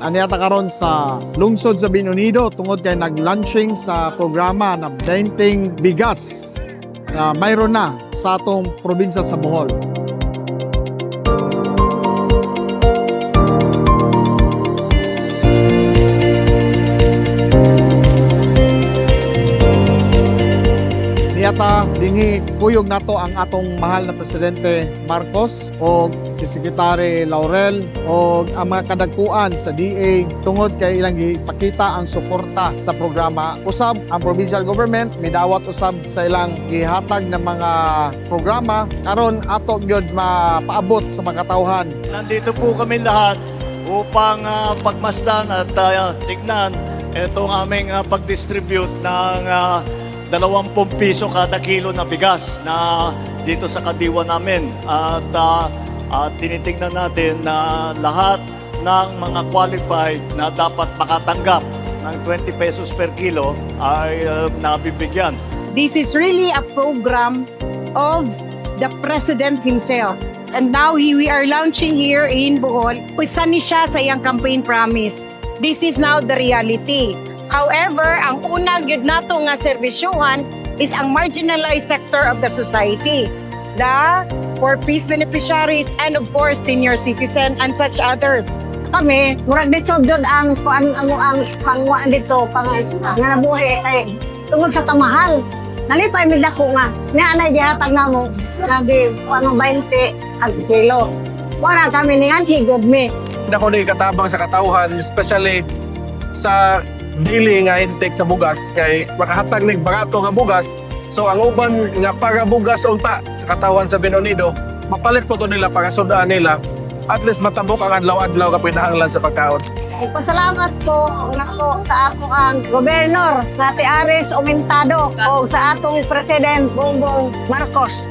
Aniata karon sa lungsod sa Binunido tungod kay nag-launching sa programa na Dainting Bigas na mayroon na sa atong probinsya sa Bohol. Niyata dinhi kuyog nato ang atong mahal na presidente Marcos o si Secretary Laurel o ang mga kadagkuan sa DA tungod kay ilang gipakita ang suporta sa programa. Usab ang provincial government midawat usab sa ilang gihatag ng mga programa karon ato gyud mapaabot sa mga katawhan Nandito po kami lahat upang ah, pagmasdan at ah, tignan itong aming ah, pag-distribute ng ah, 20 piso kada kilo na bigas na dito sa kadiwa namin. At ah, at tinitingnan natin na lahat ng mga qualified na dapat makatanggap ng 20 pesos per kilo ay ah, nabibigyan. This is really a program of the president himself. And now he, we are launching here in Bohol. Isa ni siya sa iyang campaign promise. This is now the reality. However, ang una gyud nato nga serbisyuhan is ang marginalized sector of the society. The for peace beneficiaries and of course senior citizen and such others. kami, murag dito doon ang ang ang ang pangwa dito pang nga nabuhi kay tungod sa tamahal. Nalipay mi dako nga nga na gihatag namo nabi ano 20 ang kilo. Wala kami ni anti good me. na ko ni katabang sa katawhan especially sa dili nga intake sa bugas kay makahatag nig barato nga bugas. So ang uban nga para bugas unta sa katawhan sa Benonido mapalit po to nila para sudaan nila. At least matambok ang adlaw-adlaw ka pinahanglan sa pagkaon. Pasalamat po nako sa ato ang gobernador nga ti Aris Aumentado o sa atong president Bongbong Marcos